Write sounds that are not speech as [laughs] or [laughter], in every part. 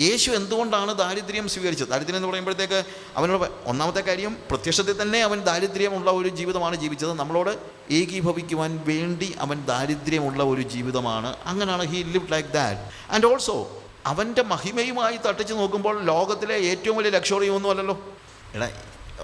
യേശു എന്തുകൊണ്ടാണ് ദാരിദ്ര്യം സ്വീകരിച്ചത്? ദാരിദ്ര്യം എന്ന് പറയുമ്പോഴത്തേക്ക് അവനോട് ഒന്നാമത്തെ കാര്യം പ്രത്യക്ഷത്തിൽ തന്നെ അവൻ ദാരിദ്ര്യമുള്ള ഒരു ജീവിതമാണ് ജീവിച്ചത്. നമ്മളോട് ഏകീഭവിക്കുവാൻ വേണ്ടി അവൻ ദാരിദ്ര്യമുള്ള ഒരു ജീവിതമാണ്. അങ്ങനെയാണ് he live like that and also അവന്റെ മഹിമയുമായി തട്ടിച്ച് നോക്കുമ്പോൾ ലോകത്തിലെ ഏറ്റവും വലിയ ലക്ഷറി ഒന്നും അല്ലല്ലോ. എടാ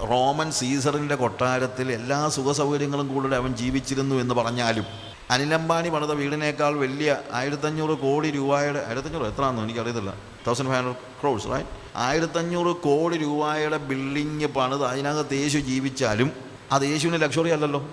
റോമൻ സീസറിന്റെ കൊട്ടാരത്തിൽ എല്ലാ സുഖ സൗകര്യങ്ങളും കൂടെ അവൻ ജീവിച്ചിരുന്നു എന്ന് പറഞ്ഞാലും അനിലംബാനി പണിത വീടിനേക്കാൾ വലിയ ആയിരത്തഞ്ഞൂറ് കോടി രൂപയുടെ ആയിരത്തഞ്ഞൂറ് എത്രയാണെന്നോ എനിക്കറിയത്തില്ല. Thousand five hundred crores right ആയിരത്തഞ്ഞൂറ് കോടി രൂപയുടെ ബിൽഡിങ് പണിത് അതിനകത്ത് യേശു ജീവിച്ചാലും അത് യേശുവിന് ലക്ഷറി അല്ലല്ലോ.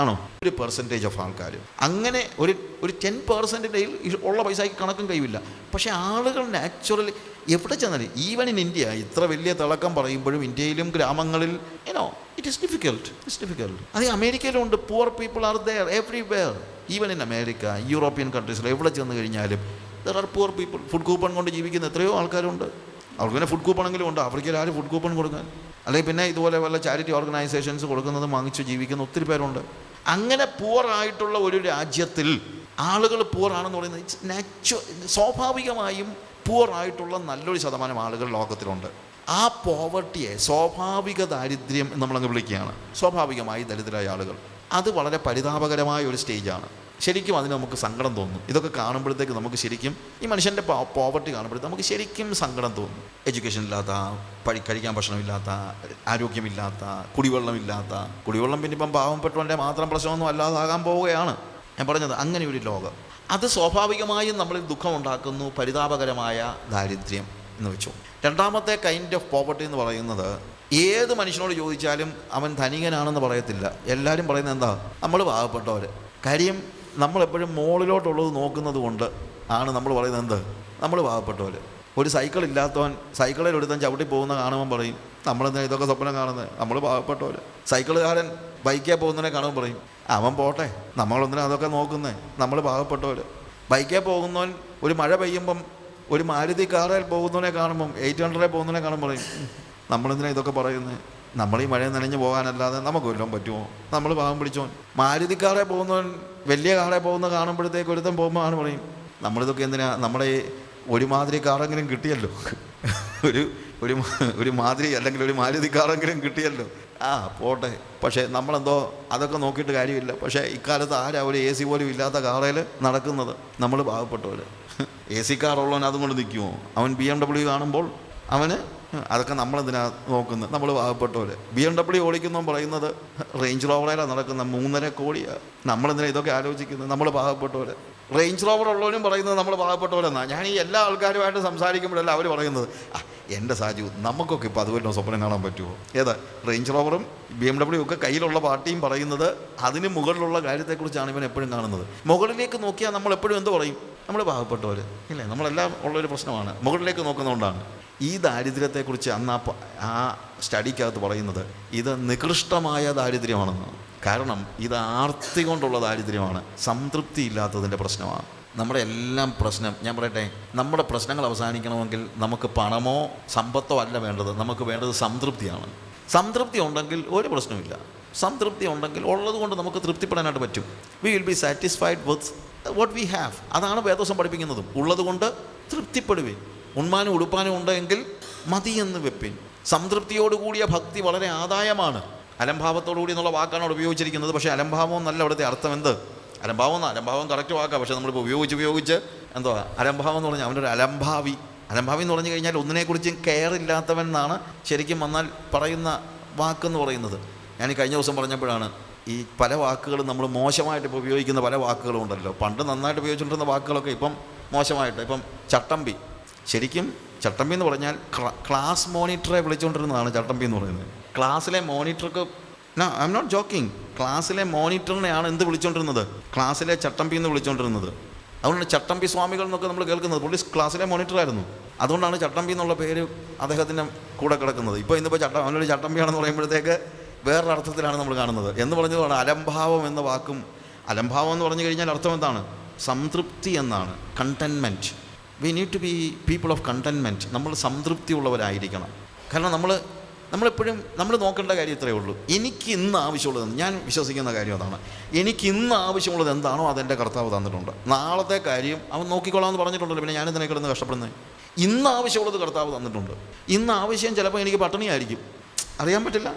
ആണോ? ഒരു പെർസെന്റേജ് ഓഫ് ആൾക്കാർ അങ്ങനെ ഒരു ഒരു ടെൻ പെർസെന്റിന്റെ ഉള്ള പൈസയ്ക്ക് കണക്കും കഴിവില്ല. പക്ഷേ ആളുകൾ നാച്ചുറലി എവിടെ ചെന്നാലും ഈവൻ ഇൻ ഇന്ത്യ ഇത്ര വലിയ തിളക്കം പറയുമ്പോഴും ഇന്ത്യയിലും ഗ്രാമങ്ങളിൽ you know it is difficult it's difficult അത് അമേരിക്കയിലുണ്ട്. Poor people are there everywhere even in America European കൺട്രീസിൽ എവിടെ ചെന്ന് കഴിഞ്ഞാലും there are poor people food coupon കൊണ്ട് ജീവിക്കുന്ന എത്രയോ ആൾക്കാരുണ്ട്. അവർക്ക് പിന്നെ ഫുഡ് കൂപ്പണെങ്കിലും ഉണ്ട്. ആഫ്രിക്കയിൽ ആരും ഫുഡ് കൂപ്പൺ കൊടുക്കാൻ? അല്ലെങ്കിൽ പിന്നെ ഇതുപോലെ വല്ല ചാരിറ്റി ഓർഗനൈസേഷൻസ് കൊടുക്കുന്നത് വാങ്ങിച്ച് ജീവിക്കുന്ന ഒത്തിരി പേരുണ്ട്. അങ്ങനെ പുവർ ആയിട്ടുള്ള ഒരു രാജ്യത്തിൽ ആളുകൾ പുവർ ആണെന്ന് പറയുന്നത് ഇറ്റ്സ് നാച്ചു സ്വാഭാവികമായും പുവർ ആയിട്ടുള്ള നല്ലൊരു ശതമാനം ആളുകൾ ലോകത്തിലുണ്ട്. ആ പോവർട്ടിയെ സ്വാഭാവിക ദാരിദ്ര്യം നമ്മളങ്ങ് വിളിക്കുകയാണ്. സ്വാഭാവികമായി ദരിദ്രരായ ആളുകൾ. അത് വളരെ പരിതാപകരമായ ഒരു സ്റ്റേജാണ് ശരിക്കും അതിന് നമുക്ക് സങ്കടം തോന്നും. ഇതൊക്കെ കാണുമ്പോഴത്തേക്ക് നമുക്ക് ശരിക്കും ഈ മനുഷ്യന്റെ പോവർട്ടി കാണുമ്പോഴത്തേക്ക് നമുക്ക് ശരിക്കും സങ്കടം തോന്നും. എഡ്യൂക്കേഷൻ ഇല്ലാത്ത പഴി കഴിക്കാൻ ഭക്ഷണമില്ലാത്ത ആരോഗ്യമില്ലാത്ത കുടിവെള്ളമില്ലാത്ത കുടിവെള്ളം പിന്നെ ഇപ്പം പാവപ്പെട്ടവന്റെ മാത്രം പ്രശ്നമൊന്നും അല്ലാതാകാൻ പോവുകയാണ്. ഞാൻ പറഞ്ഞത് അങ്ങനെ ഒരു ലോകം. അത് സ്വാഭാവികമായും നമ്മളിൽ ദുഃഖമുണ്ടാക്കുന്നു പരിതാപകരമായ ദാരിദ്ര്യം എന്ന് വെച്ചു. രണ്ടാമത്തെ കൈൻഡ് ഓഫ് പോവർട്ടി എന്ന് പറയുന്നത് ഏത് മനുഷ്യനോട് ചോദിച്ചാലും അവൻ ധനികനാണെന്ന് പറയത്തില്ല. എല്ലാവരും പറയുന്നത് എന്താ? നമ്മൾ പാവപ്പെട്ടവർ കാര്യം നമ്മളെപ്പോഴും മുകളിലോട്ടുള്ളത് നോക്കുന്നത് കൊണ്ട് ആണ് നമ്മൾ പറയുന്നത് എന്ത്? നമ്മൾ പാവപ്പെട്ടവർ ഒരു സൈക്കിൾ ഇല്ലാത്തവൻ സൈക്കിളിൽ എടുത്തവൻ ചവിട്ടി പോകുന്ന കാണുമ്പോൾ പറയും നമ്മളെന്താ ഇതൊക്കെ സ്വപ്നം കാണുന്നത്? നമ്മൾ പാവപ്പെട്ടവർ സൈക്കിളുകാരൻ ബൈക്കേ പോകുന്നതിനെ കാണുമ്പോൾ പറയും അവൻ പോട്ടെ നമ്മളൊന്നിനും അതൊക്കെ നോക്കുന്നേ? നമ്മൾ പാവപ്പെട്ടവർ ബൈക്കേ പോകുന്നവൻ ഒരു മഴ പെയ്യുമ്പം ഒരു മാരുതി കാറിൽ പോകുന്നവനെ കാണുമ്പം എയ്റ്റ് ഹൺഡ്രഡിൽ പോകുന്നവനെ കാണുമ്പോൾ പറയും നമ്മളെന്തിനാ ഇതൊക്കെ പറയുന്നത് നമ്മൾ ഈ മഴ നനഞ്ഞ് പോകാനല്ലാതെ നമുക്ക് വല്ലതും പറ്റുമോ? നമ്മൾ പാവം പിടിച്ചോൻ. കാറെ പോകുന്നവൻ വലിയ കാറെ പോകുന്ന കാണുമ്പോഴത്തേക്ക് ഒരുത്തം പോകുമ്പോൾ ആണ് പറയും നമ്മളിതൊക്കെ എന്തിനാ? നമ്മുടെ ഒരുമാതിരി കാറെങ്കിലും കിട്ടിയല്ലോ. [laughs] ഒരു ഒരു ഒരു മാതിരി അല്ലെങ്കിൽ ഒരു മാരുതി കാറെങ്കിലും കിട്ടിയല്ലോ. ആ പോട്ടെ. പക്ഷേ നമ്മളെന്തോ അതൊക്കെ നോക്കിയിട്ട് കാര്യമില്ല. പക്ഷേ ഇക്കാലത്ത് ആരാ ഒരു എ സി പോലും ഇല്ലാത്ത കാറയിൽ നടക്കുന്നത്? നമ്മൾ പാവപ്പെട്ടവർ [laughs] എ സി കാറുള്ളവൻ അതും കൊണ്ട് നിൽക്കുമോ അവൻ ബി എം ഡബ്ല്യു കാണുമ്പോൾ അവന് അതൊക്കെ നമ്മളെന്തിനാ നോക്കുന്നത്? നമ്മൾ പാവപ്പെട്ടവർ ബി എം ഡബ്ല്യു ഓടിക്കുന്നവൻ പറയുന്നത് റേഞ്ച് റോവറേലാണ് നടക്കുന്ന മൂന്നര കോടിയാണ് നമ്മളെന്തിനാ ഇതൊക്കെ ആലോചിക്കുന്നത്? നമ്മൾ പാവപ്പെട്ടവർ റേഞ്ച് റോവർ ഉള്ളവരും പറയുന്നത് നമ്മൾ പാവപ്പെട്ടവരെന്നാണ് ഞാൻ ഈ എല്ലാ ആൾക്കാരുമായിട്ട് സംസാരിക്കുമ്പോഴല്ല അവർ പറയുന്നത് എന്റെ സാജു നമുക്കൊക്കെ ഇപ്പോൾ അതുപോലെ സ്വപ്നം കാണാൻ പറ്റുമോ ഏതാ റേഞ്ച് റോവറും ബി എം ഡബ്ല്യു ഒക്കെ കയ്യിലുള്ള പാർട്ടിയും പറയുന്നത് അതിന് മുകളിലുള്ള കാര്യത്തെക്കുറിച്ചാണ് ഇവൻ എപ്പോഴും കാണുന്നത്. മുകളിലേക്ക് നോക്കിയാൽ നമ്മൾ എപ്പോഴും എന്ത് പറയും? നമ്മൾ പാവപ്പെട്ടവർ ഇല്ലേ? നമ്മളെല്ലാം ഉള്ളൊരു പ്രശ്നമാണ്. മുകളിലേക്ക് നോക്കുന്നതുകൊണ്ടാണ് ഈ ദാരിദ്ര്യത്തെക്കുറിച്ച് അന്ന് ആ സ്റ്റഡിക്കകത്ത് പറയുന്നത് ഇത് നികൃഷ്ടമായ ദാരിദ്ര്യമാണെന്ന്. കാരണം ഇത് ആർത്തി കൊണ്ടുള്ള ദാരിദ്ര്യമാണ്. സംതൃപ്തി ഇല്ലാത്തതിന്റെ പ്രശ്നമാണ്. നമ്മുടെ എല്ലാം പ്രശ്നം ഞാൻ പറയട്ടെ നമ്മുടെ പ്രശ്നങ്ങൾ അവസാനിക്കണമെങ്കിൽ നമുക്ക് പണമോ സമ്പത്തോ അല്ല വേണ്ടത്. നമുക്ക് വേണ്ടത് സംതൃപ്തിയാണ്. സംതൃപ്തി ഉണ്ടെങ്കിൽ ഒരു പ്രശ്നമില്ല സംതൃപ്തി ഉണ്ടെങ്കിൽ ഉള്ളത് കൊണ്ട് നമുക്ക് തൃപ്തിപ്പെടാനായിട്ട് പറ്റും. We will be satisfied with what we have അതാണ് വേദോസം പഠിപ്പിക്കുന്നതും. ഉള്ളത് കൊണ്ട് തൃപ്തിപ്പെടുവേ ഉണ്മാനും ഉടുപ്പാനും ഉണ്ടെങ്കിൽ മതിയെന്ന് വെപ്പിൻ. സംതൃപ്തിയോടുകൂടിയ ഭക്തി വളരെ ആദായമാണ്. അലംഭാവത്തോടുകൂടി എന്നുള്ള വാക്കാണ് അവിടെ ഉപയോഗിച്ചിരിക്കുന്നത്. പക്ഷേ അലംഭാവം എന്നല്ല അവിടുത്തെ അർത്ഥം എന്ത്? അലംഭാവം എന്നാ? അലംഭാവം കറക്റ്റ് വാക്കാണ് പക്ഷേ നമ്മളിപ്പോൾ ഉപയോഗിച്ച് ഉപയോഗിച്ച് എന്തോ അലംഭാവം എന്ന് പറഞ്ഞാൽ അവന്റെ ഒരു അലംഭാവി. അലംഭാവി എന്ന് പറഞ്ഞു കഴിഞ്ഞാൽ ഒന്നിനെക്കുറിച്ചും കെയർ ഇല്ലാത്തവൻ എന്നാണ് ശരിക്കും വന്നാൽ പറയുന്ന വാക്കെന്ന് പറയുന്നത്. ഞാൻ ഈ കഴിഞ്ഞ ദിവസം പറഞ്ഞപ്പോഴാണ് ഈ പല വാക്കുകളും നമ്മൾ മോശമായിട്ട് ഇപ്പോൾ ഉപയോഗിക്കുന്ന പല വാക്കുകളും ഉണ്ടല്ലോ. പണ്ട് നന്നായിട്ട് ഉപയോഗിച്ചുകൊണ്ടിരുന്ന വാക്കുകളൊക്കെ ഇപ്പം മോശമായിട്ട് ഇപ്പം ചട്ടമ്പി. ശരിക്കും ചട്ടമ്പി എന്ന് പറഞ്ഞാൽ ക്ലാസ് മോണിറ്ററെ വിളിച്ചുകൊണ്ടിരുന്നതാണ് ചട്ടമ്പി എന്ന് പറയുന്നത്. ക്ലാസ്സിലെ മോണിറ്റർക്ക് ഐ എം നോട്ട് ജോക്കിംഗ് ക്ലാസ്സിലെ മോണിറ്ററിനെയാണ് എന്ത് വിളിച്ചുകൊണ്ടിരുന്നത്? ക്ലാസ്സിലെ ചട്ടമ്പി എന്ന് വിളിച്ചുകൊണ്ടിരുന്നത്. അതുകൊണ്ട് ചട്ടമ്പി സ്വാമികൾ എന്നൊക്കെ നമ്മൾ കേൾക്കുന്നത്. പുള്ളി ക്ലാസ്സിലെ മോണിറ്റർ ആയിരുന്നു അതുകൊണ്ടാണ് ചട്ടമ്പി എന്നുള്ള പേര് അദ്ദേഹത്തിന്റെ കൂടെ കിടക്കുന്നത്. ഇപ്പോൾ ഇന്നിപ്പോൾ ചട്ട അവനൊരു ചട്ടമ്പിയാണെന്ന് പറയുമ്പോഴത്തേക്ക് വേറൊരു അർത്ഥത്തിലാണ് നമ്മൾ കാണുന്നത്. എന്ന് പറഞ്ഞതുകൊണ്ട് അലംഭാവം എന്ന വാക്കും. അലംഭാവം എന്ന് പറഞ്ഞു കഴിഞ്ഞാൽ അർത്ഥം എന്താണ്? സംതൃപ്തി എന്നാണ്. Contentment we need to be people of contentment നമ്മൾ സംതൃപ്തി ഉള്ളവരായിരിക്കണം കാരണം നമ്മൾ നമ്മളെപ്പോഴും നമ്മൾ നോക്കേണ്ട കാര്യം ഇത്രയേ ഉള്ളൂ. എനിക്ക് ഇന്ന് ആവശ്യമുള്ളത് ഞാൻ വിശ്വസിക്കുന്ന കാര്യം അതാണ്. എനിക്ക് ഇന്ന് ആവശ്യമുള്ളത് എന്താണോ അതെന്റെ കർത്താവ് തന്നിട്ടുണ്ട്. നാളത്തെ കാര്യം അവൻ നോക്കിക്കൊള്ളാമെന്ന് പറഞ്ഞിട്ടുണ്ടല്ലോ. പിന്നെ ഞാനിതിനെ കിടന്ന് കഷ്ടപ്പെടുന്നത് ഇന്ന് ആവശ്യമുള്ളത് കർത്താവ് തന്നിട്ടുണ്ട്. ഇന്ന് ആവശ്യം ചിലപ്പോൾ എനിക്ക് പട്ടിണിയായിരിക്കും. അറിയാൻ പറ്റില്ല.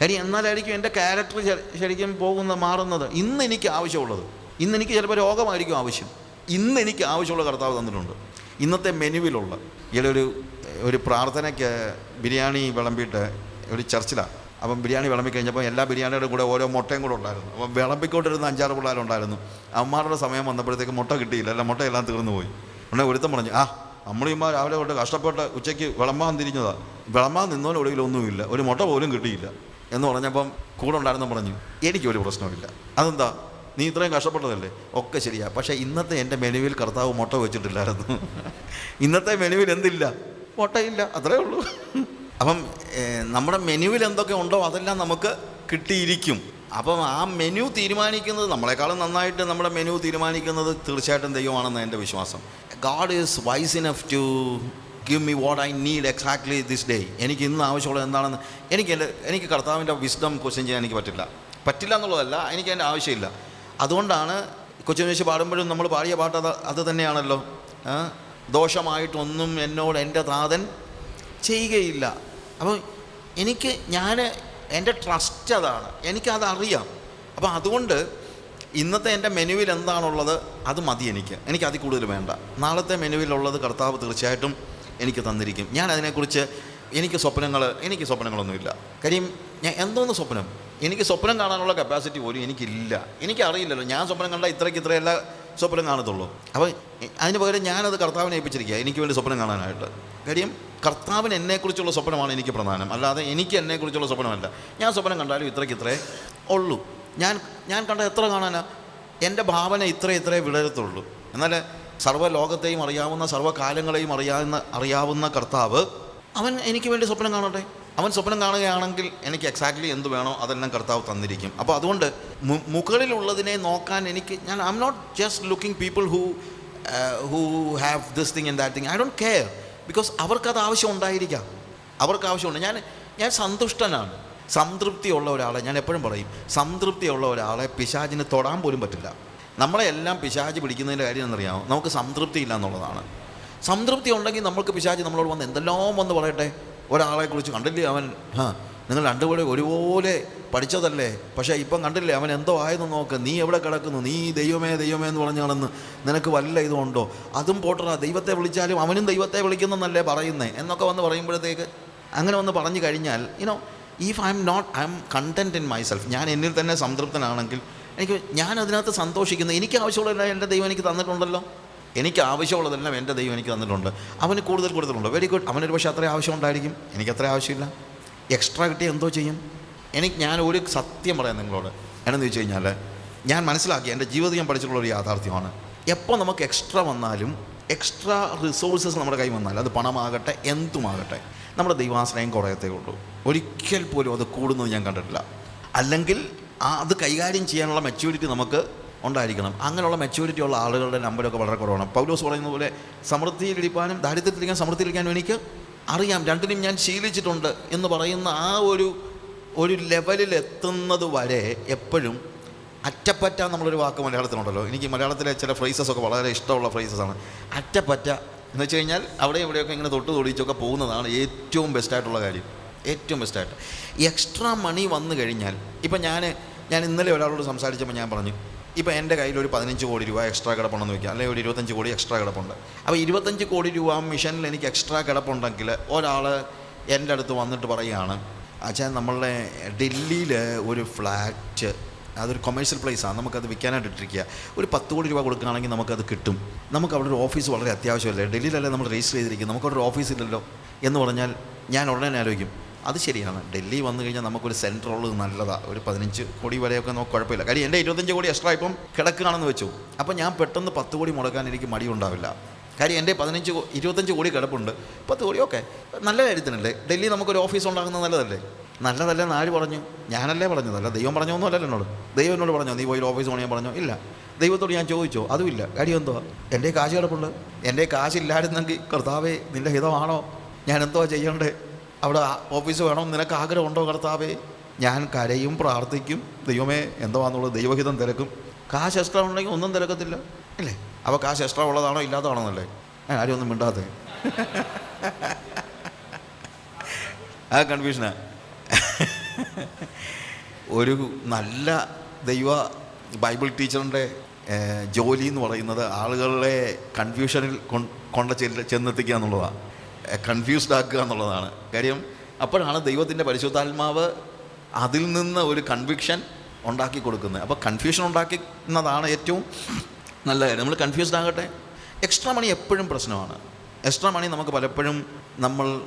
കാര്യം എന്നാലായിരിക്കും എന്റെ ക്യാരക്ടർ ശരിക്കും പോകുന്ന മാറുന്നത്. ഇന്ന് എനിക്ക് ആവശ്യമുള്ളത്. ഇന്ന് എനിക്ക് ചിലപ്പോൾ രോഗമായിരിക്കും ആവശ്യം. ഇന്ന് എനിക്ക് ആവശ്യമുള്ള കർത്താവ് തന്നിട്ടുണ്ട്. ഇന്നത്തെ മെനുവിലുള്ള ഇതിലൊരു ഒരു പ്രാർത്ഥനയ്ക്ക് ബിരിയാണി വിളമ്പിയിട്ട് ഒരു ചർച്ചിലാണ് അപ്പം ബിരിയാണി വിളമ്പി കഴിഞ്ഞപ്പോൾ എല്ലാ ബിരിയാണിയുടെ കൂടെ ഓരോ മുട്ടയും കൂടെ ഉണ്ടായിരുന്നു. അപ്പം വിളമ്പിക്കൊണ്ടിരുന്ന അഞ്ചാറ് പിള്ളേരുണ്ടായിരുന്നു അമ്മമാരുടെ സമയം വന്നപ്പോഴത്തേക്ക് മുട്ട കിട്ടിയില്ല. അല്ല മുട്ടയെല്ലാം തീർന്നു പോയി. ഉടനെ ഒരുത്തം പറഞ്ഞു ആ നമ്മളിമാർ രാവിലെ കൊണ്ട് കഷ്ടപ്പെട്ട് ഉച്ചയ്ക്ക് വിളമ്പാൻ തിരിഞ്ഞതാണ് വിളമ്പാൻ നിന്നോലും ഒടുവിൽ ഒന്നുമില്ല. ഒരു മുട്ട പോലും കിട്ടിയില്ല. എന്ന് പറഞ്ഞപ്പം കൂടെ ഉണ്ടായിരുന്ന പറഞ്ഞു എനിക്ക് ഒരു പ്രശ്നമില്ല അതെന്താ? നീ ഇത്രയും കഷ്ടപ്പെട്ടതല്ലേ? ഒക്കെ ശരിയാ. പക്ഷേ ഇന്നത്തെ എന്റെ മെനുവിൽ കർത്താവ് മുട്ട വെച്ചിട്ടില്ലായിരുന്നു. [laughs] ഇന്നത്തെ മെനുവിൽ എന്തില്ല? മുട്ടയില്ല. അത്രേ ഉള്ളൂ. [laughs] അപ്പം നമ്മുടെ മെനുവിൽ എന്തൊക്കെ ഉണ്ടോ അതെല്ലാം നമുക്ക് കിട്ടിയിരിക്കും. അപ്പം ആ മെനു തീരുമാനിക്കുന്നത് നമ്മളെക്കാളും നന്നായിട്ട് നമ്മുടെ മെനു തീരുമാനിക്കുന്നത് തീർച്ചയായിട്ടും ദൈവമാണെന്ന് എന്റെ വിശ്വാസം. God is wise enough to give me what I need exactly this day എനിക്ക് ഇന്ന് ആവശ്യമുള്ളത് എന്താണെന്ന് എനിക്ക് എന്റെ എനിക്ക് കർത്താവിന്റെ വിസ്ഡം ക്വസ്റ്റ്യൻ ചെയ്യാൻ എനിക്ക് പറ്റില്ല. പറ്റില്ല എന്നുള്ളതല്ല എനിക്ക് അതിന്റെ ആവശ്യമില്ല. അതുകൊണ്ടാണ് കൊച്ചുമേശ് പാടുമ്പോഴും നമ്മൾ പാടിയ പാട്ട് അത് അത് തന്നെയാണല്ലോ? ദോഷമായിട്ടൊന്നും എന്നോട് എന്റെ താതൻ ചെയ്യുകയില്ല. അപ്പോൾ എനിക്ക് ഞാൻ എന്റെ ട്രസ്റ്റ് അതാണ്. എനിക്കതറിയാം. അപ്പോൾ അതുകൊണ്ട് ഇന്നത്തെ എന്റെ മെനുവിൽ എന്താണുള്ളത് അത് മതി എനിക്ക്. എനിക്ക് അതിൽ കൂടുതൽ വേണ്ട. നാളത്തെ മെനുവിലുള്ളത് കർത്താവ് തീർച്ചയായിട്ടും എനിക്ക് തന്നിരിക്കും. ഞാൻ അതിനെക്കുറിച്ച് എനിക്ക് സ്വപ്നങ്ങൾ എനിക്ക് സ്വപ്നങ്ങളൊന്നുമില്ല. കാര്യം ഞാൻ എന്തോന്ന് സ്വപ്നം? എനിക്ക് സ്വപ്നം കാണാനുള്ള കപ്പാസിറ്റി പോലും എനിക്കില്ല. എനിക്കറിയില്ലല്ലോ ഞാൻ സ്വപ്നം കണ്ടാൽ ഇത്രയ്ക്ക് ഇത്രയല്ല സ്വപ്നം കാണത്തുള്ളൂ. അപ്പോൾ അതിന് പകരം ഞാനത് കർത്താവിനെ ഏൽപ്പിച്ചിരിക്കുക എനിക്ക് വേണ്ടി സ്വപ്നം കാണാനായിട്ട്. കാര്യം കർത്താവിന് എന്നെക്കുറിച്ചുള്ള സ്വപ്നമാണ് എനിക്ക് പ്രധാനം. അല്ലാതെ എനിക്ക് എന്നെക്കുറിച്ചുള്ള സ്വപ്നമല്ല. ഞാൻ സ്വപ്നം കണ്ടാലും ഇത്രയ്ക്ക് ഇത്രേ ഉള്ളൂ. ഞാൻ ഞാൻ കണ്ട എത്ര കാണാനാ? എന്റെ ഭാവന ഇത്ര ഇത്രേ വിടരത്തുള്ളൂ. എന്നാൽ സർവലോകത്തെയും അറിയാവുന്ന സർവകാലങ്ങളെയും അറിയാവുന്ന അറിയാവുന്ന കർത്താവ് അവൻ എനിക്ക് വേണ്ടി സ്വപ്നം കാണട്ടെ? അവൻ സ്വപ്നം കാണുകയാണെങ്കിൽ എനിക്ക് എക്സാക്ട്ലി എന്ത് വേണോ അതെല്ലാം കർത്താവ് തന്നിരിക്കും. അപ്പോൾ അതുകൊണ്ട് മുകളിലുള്ളതിനെ നോക്കാൻ എനിക്ക് ഞാൻ I'm not just looking people who who have this thing and that thing I don't care because അവർക്കത് ആവശ്യം ഉണ്ടായിരിക്കാം. അവർക്ക് ആവശ്യമുണ്ട്. ഞാൻ ഞാൻ സന്തുഷ്ടനാണ്. സംതൃപ്തിയുള്ള ഒരാളെ ഞാൻ എപ്പോഴും പറയും സംതൃപ്തിയുള്ള ഒരാളെ പിശാചിന് തൊടാൻ പോലും പറ്റില്ല. നമ്മളെ എല്ലാം പിശാച് പിടിക്കുന്നതിന്റെ കാര്യം എന്നറിയാമോ നമുക്ക് സംതൃപ്തി ഇല്ല എന്നുള്ളതാണ്. സംതൃപ്തി ഉണ്ടെങ്കിൽ നമ്മൾക്ക് പിശാച് നമ്മളോട് വന്ന് എന്തെല്ലാം വന്ന് പറയട്ടെ? ഒരാളെക്കുറിച്ച് കണ്ടില്ലേ അവൻ? ആ നിങ്ങൾ രണ്ടുപേരും ഒരുപോലെ പഠിച്ചതല്ലേ? പക്ഷേ ഇപ്പം കണ്ടില്ലേ അവൻ എന്തോ ആയെന്ന് നോക്ക്. നീ എവിടെ കിടക്കുന്നു? നീ ദൈവമേ ദൈവമേ എന്ന് പറഞ്ഞാണെന്ന് നിനക്ക് വല്ല ഇതുണ്ടോ അതും പോട്ടറാ. ദൈവത്തെ വിളിച്ചാലും അവനും ദൈവത്തെ വിളിക്കുന്നെന്നല്ലേ പറയുന്നേ. എന്നൊക്കെ വന്ന് പറയുമ്പോഴത്തേക്ക് അങ്ങനെ വന്ന് പറഞ്ഞു കഴിഞ്ഞാൽ you know if I'm not I'm content in myself ഞാൻ എന്നിൽ തന്നെ സംതൃപ്തനാണെങ്കിൽ എനിക്ക് ഞാൻ അതിനകത്ത് സന്തോഷിക്കുന്നു. എനിക്ക് ആവശ്യമുള്ളതെല്ലാം എന്റെ ദൈവം എനിക്ക് തന്നിട്ടുണ്ടല്ലോ. എനിക്ക് ആവശ്യമുള്ളതെല്ലാം എന്റെ ദൈവം എനിക്ക് തന്നിട്ടുണ്ട്. അവന് കൂടുതൽ കൊടുത്തിട്ടുണ്ട്. വെരി ഗുഡ് അവനൊരു പക്ഷേ അത്രയും ആവശ്യം ഉണ്ടായിരിക്കും. എനിക്ക് ആവശ്യമില്ല. എക്സ്ട്രാ കിട്ടിയ എന്തോ ചെയ്യും. എനിക്ക് ഞാൻ ഒരു സത്യം പറയാം നിങ്ങളോട്. എന്നു ചോദിച്ചു കഴിഞ്ഞാൽ ഞാൻ മനസ്സിലാക്കി എന്റെ ജീവിതം ഞാൻ പഠിച്ചിട്ടുള്ള ഒരു യാഥാർത്ഥ്യമാണ്. എപ്പോൾ നമുക്ക് എക്സ്ട്രാ വന്നാലും എക്സ്ട്രാ റിസോഴ്സസ് നമ്മുടെ കൈ വന്നാലും അത് പണമാകട്ടെ എന്തുമാകട്ടെ നമ്മുടെ ദൈവാശ്രയം കുറയത്തേ ഉള്ളൂ. ഒരിക്കൽ പോലും അത് കൂടുന്നത് ഞാൻ കണ്ടിട്ടില്ല. അല്ലെങ്കിൽ അത് കൈകാര്യം ചെയ്യാനുള്ള മെച്യൂരിറ്റി നമുക്ക് ഉണ്ടായിരിക്കണം. അങ്ങനെയുള്ള മെച്യൂരിറ്റി ഉള്ള ആളുകളുടെ നമ്പരൊക്കെ വളരെ കുറവാണ്. പൗലോസ് പറയുന്ന പോലെ സമൃദ്ധിയിലിരിക്കാനും ദാരിദ്ര്യത്തിലിരിക്കാൻ സമൃദ്ധിയിലിരിക്കാനും എനിക്ക് അറിയാം. രണ്ടിനും ഞാൻ ശീലിച്ചിട്ടുണ്ട് എന്ന് പറയുന്ന ആ ഒരു ഒരു ലെവലിൽ എത്തുന്നത് വരെ എപ്പോഴും അറ്റപ്പറ്റ നമ്മളൊരു വാക്ക് മലയാളത്തിലുണ്ടല്ലോ. എനിക്ക് മലയാളത്തിലെ ചില ഫ്രേസസ് ഒക്കെ വളരെ ഇഷ്ടമുള്ള ഫ്രേസസ് ആണ്. അറ്റപ്പറ്റ എന്ന് വെച്ച് കഴിഞ്ഞാൽ അവിടെ ഇവിടെയൊക്കെ ഇങ്ങനെ തൊട്ട് തൊടിച്ചൊക്കെ പോകുന്നതാണ് ഏറ്റവും ബെസ്റ്റായിട്ടുള്ള കാര്യം. ഏറ്റവും ബെസ്റ്റായിട്ട് എക്സ്ട്രാ മണി വന്നു കഴിഞ്ഞാൽ ഇപ്പം ഞാൻ ഞാൻ ഇന്നലെ ഒരാളോട് സംസാരിച്ചപ്പോൾ ഞാൻ പറഞ്ഞു ഇപ്പം എന്റെ കയ്യിൽ ഒരു പതിനഞ്ച് കോടി രൂപ എക്സ്ട്രാ കിടപ്പുണ്ടെന്ന് വയ്ക്കുക അല്ലെങ്കിൽ ഒരു ഇരുപത്തഞ്ച് കോടി എക്സ്ട്രാ കിടപ്പുണ്ട്. അപ്പോൾ ഇരുപത്തഞ്ച് കോടി രൂപ മിഷനിൽ എനിക്ക് എക്സ്ട്രാ കിടപ്പുണ്ടെങ്കിൽ ഒരാൾ എന്റെ അടുത്ത് വന്നിട്ട് പറയുകയാണ് അച്ഛാ നമ്മളുടെ ഡൽഹിയിൽ ഒരു ഫ്ലാറ്റ് അതൊരു കൊമേഴ്ഷ്യൽ പ്ലേസാണ് നമുക്കത് വിൽക്കാനായിട്ട് ഇട്ടിരിക്കുക. ഒരു പത്ത് കോടി രൂപ കൊടുക്കുകയാണെങ്കിൽ നമുക്കത് കിട്ടും. നമുക്ക് അവിടെ ഒരു ഓഫീസ് വളരെ അത്യാവശ്യമല്ലേ? ഡൽഹിയിലല്ലേ നമ്മൾ രജിസ്റ്റർ ചെയ്തിരിക്കുന്നത്? നമുക്കവിടെ ഒരു ഓഫീസ് ഇല്ലല്ലോ? എന്ന് പറഞ്ഞാൽ ഞാൻ ഉടനെ ആലോചിക്കും അത് ശരിയാണ്. ഡൽഹി വന്നു കഴിഞ്ഞാൽ നമുക്കൊരു സെന്റർ ഉള്ളത് നല്ലതാണ് ഒരു പതിനഞ്ച് കോടി വരെയൊക്കെ നമുക്ക് കുഴപ്പമില്ല. കാര്യം എന്റെ ഇരുപത്തഞ്ച് കോടി എക്സ്ട്രാ ഇപ്പം കിടക്കുകയാണെന്ന് വെച്ചു. അപ്പോൾ ഞാൻ പെട്ടെന്ന് പത്ത് കോടി മുടക്കാൻ എനിക്ക് മടിയുണ്ടാവില്ല. കാര്യം എന്റെ പതിനഞ്ച് ഇരുപത്തഞ്ച് കോടി കിടപ്പുണ്ട്. പത്ത് കോടി ഓക്കെ നല്ല കാര്യത്തിനല്ലേ? ഡൽഹി നമുക്കൊരു ഓഫീസ് ഉണ്ടാകുന്നത് നല്ലതല്ലേ? നല്ലതല്ല ആര് പറഞ്ഞു? ഞാനല്ലേ പറഞ്ഞതല്ല ദൈവം പറഞ്ഞൊന്നും അല്ലല്ലോ എന്നോട്. ദൈവം എന്നോട് പറഞ്ഞോ? നീ പോയി ഓഫീസ് പണിയാൻ പറഞ്ഞോ? ഇല്ല. ദൈവത്തോട് ഞാൻ ചോദിച്ചോ? അതുമില്ല കാര്യം എന്തോ എന്റെ കാശ് കിടപ്പുണ്ട്. എന്റെ കാശില്ലായിരുന്നെങ്കിൽ കർത്താവേ നിന്റെ ഹിതമാണോ? ഞാൻ എന്തോ ചെയ്യണ്ടേ അവിടെ ഓഫീസ് വേണം നിനക്ക് ആഗ്രഹമുണ്ടോ കർത്താവേ? ഞാൻ കരയും പ്രാർത്ഥിക്കും. ദൈവമേ എന്തുവാന്നുള്ളത് ദൈവഹിതം തിരക്കും. കാശ് എക്സ്ട്രാ ഉണ്ടെങ്കിൽ ഒന്നും തിരക്കത്തില്ല. അല്ലേ അപ്പോൾ കാശ് എക്സ്ട്രാ ഉള്ളതാണോ ഇല്ലാത്തതാണോ എന്നല്ലേ ആരും ഒന്നും മിണ്ടാത്ത [laughs] ആ കൺഫ്യൂഷനാ [laughs] ഒരു നല്ല ദൈവ ബൈബിൾ ടീച്ചറിന്റെ ജോലി എന്ന് പറയുന്നത് ആളുകളെ കൺഫ്യൂഷനിൽ കൊണ്ട ചെല്ല ചെന്നെത്തിക്കുക എന്നുള്ളതാണ് കൺഫ്യൂസ്ഡ് ആക്കുക എന്നുള്ളതാണ്. കാര്യം അപ്പോഴാണ് ദൈവത്തിന്റെ പരിശുദ്ധാത്മാവ് അതിൽ നിന്ന് ഒരു കൺവിക്ഷൻ ഉണ്ടാക്കി കൊടുക്കുന്നത്. അപ്പോൾ കൺഫ്യൂഷൻ ഉണ്ടാക്കുന്നതാണ് ഏറ്റവും നല്ല കാര്യം. നമ്മൾ കൺഫ്യൂസ്ഡ് ആകട്ടെ. എക്സ്ട്രാ മണി എപ്പോഴും പ്രശ്നമാണ്. എക്സ്ട്രാ മണി നമുക്ക് പലപ്പോഴും നമ്മൾ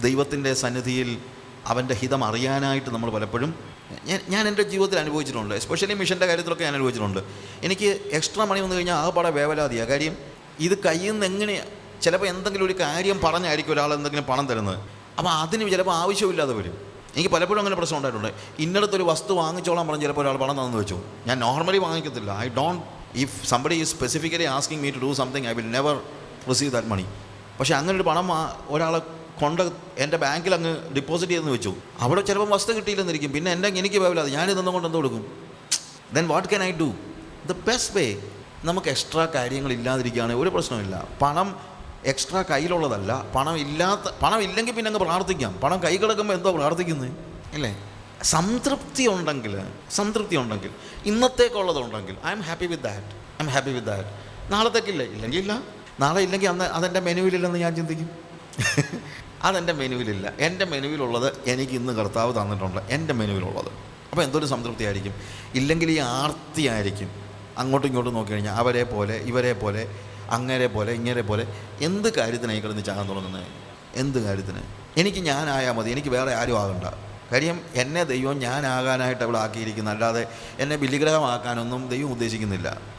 ദൈവത്തിന്റെ സന്നിധിയിൽ അവന്റെ ഹിതം അറിയാനായിട്ട് നമ്മൾ പലപ്പോഴും ഞാൻ ഞാൻ എന്റെ ജീവിതത്തിൽ അനുഭവിച്ചിട്ടുണ്ട്. എസ്പെഷ്യലി മിഷന്റെ കാര്യത്തിലൊക്കെ ഞാൻ അനുഭവിച്ചിട്ടുണ്ട്. എനിക്ക് എക്സ്ട്രാ മണി വന്നു കഴിഞ്ഞാൽ ആ പാടെ വേവലാതിയാണ് കാര്യം ഇത് കയ്യിൽ നിന്ന് എങ്ങനെ ചിലപ്പോൾ എന്തെങ്കിലും ഒരു കാര്യം പറഞ്ഞായിരിക്കും ഒരാൾ എന്തെങ്കിലും പണം തരുന്നത്. അപ്പോൾ അതിന് ചിലപ്പോൾ ആവശ്യമില്ലാതെ വരും. എനിക്ക് പലപ്പോഴും അങ്ങനെ പ്രശ്നം ഉണ്ടായിട്ടുണ്ട്. ഇന്നടത്തൊരു വസ്തു വാങ്ങിച്ചോളാൻ പറഞ്ഞ് ചിലപ്പോൾ ഒരാൾ പണം തന്നു വെച്ചു. ഞാൻ normally വാങ്ങിക്കത്തില്ല. I don't if somebody is specifically asking me to do something I will never receive that money പക്ഷേ അങ്ങനെ ഒരു പണം ഒരാളെ കൊണ്ട് എന്റെ ബാങ്കിൽ അങ്ങ് ഡിപ്പോസിറ്റ് ചെയ്തെന്ന് വെച്ചു. അവിടെ ചിലപ്പോൾ വസ്തു കിട്ടിയില്ലെന്നിരിക്കും. പിന്നെ എന്റെ എനിക്ക് വേവില്ലാതെ ഞാൻ ഇതൊന്നും കൊണ്ട് എന്ത് കൊടുക്കും? Then what can I do the best way നമുക്ക് എക്സ്ട്രാ കാര്യങ്ങൾ ഇല്ലാതിരിക്കുകയാണെങ്കിൽ ഒരു പ്രശ്നമില്ല പണം എക്സ്ട്രാ കയ്യിലുള്ളതല്ല. പണം ഇല്ലാത്ത പണം ഇല്ലെങ്കിൽ പിന്നെ അങ്ങ് പ്രാർത്ഥിക്കാം. പണം കൈ കിടക്കുമ്പോൾ എന്തോ പ്രാർത്ഥിക്കുന്നത് അല്ലേ? സംതൃപ്തി ഉണ്ടെങ്കിൽ സംതൃപ്തി ഉണ്ടെങ്കിൽ ഇന്നത്തേക്കുള്ളതുണ്ടെങ്കിൽ I'm happy with that I'm happy with that നാളത്തേക്കില്ല ഇല്ലെങ്കിൽ ഇല്ല. നാളെ ഇല്ലെങ്കിൽ അന്ന് അതെന്റെ മെനുവിലില്ലെന്ന് ഞാൻ ചിന്തിക്കും. [laughs] അതെന്റെ മെനുവിലില്ല. എന്റെ മെനുവിലുള്ളത് എനിക്ക് ഇന്ന് കർത്താവ് തന്നിട്ടുണ്ട്. എന്റെ മെനുവിലുള്ളത്. അപ്പോൾ എന്തൊരു സംതൃപ്തി ആയിരിക്കും? ഇല്ലെങ്കിൽ ഈ ആർത്തിയായിരിക്കും അങ്ങോട്ടും ഇങ്ങോട്ടും നോക്കി കഴിഞ്ഞാൽ അവരെ പോലെ ഇവരെ പോലെ അങ്ങനെ പോലെ ഇങ്ങനെ പോലെ എന്ത് കാര്യത്തിനായി കിടന്ന് ചാകാൻ തുടങ്ങുന്നത് എന്ത് കാര്യത്തിന്? എനിക്ക് ഞാനായാൽ മതി എനിക്ക് വേറെ ആരും ആകണ്ട. കാര്യം എന്നെ ദൈവം ഞാനാകാനായിട്ട് അവിടെ ആക്കിയിരിക്കുന്നു അല്ലാതെ എന്നെ ബലിഗ്രഹമാക്കാനൊന്നും ദൈവം ഉദ്ദേശിക്കുന്നില്ല.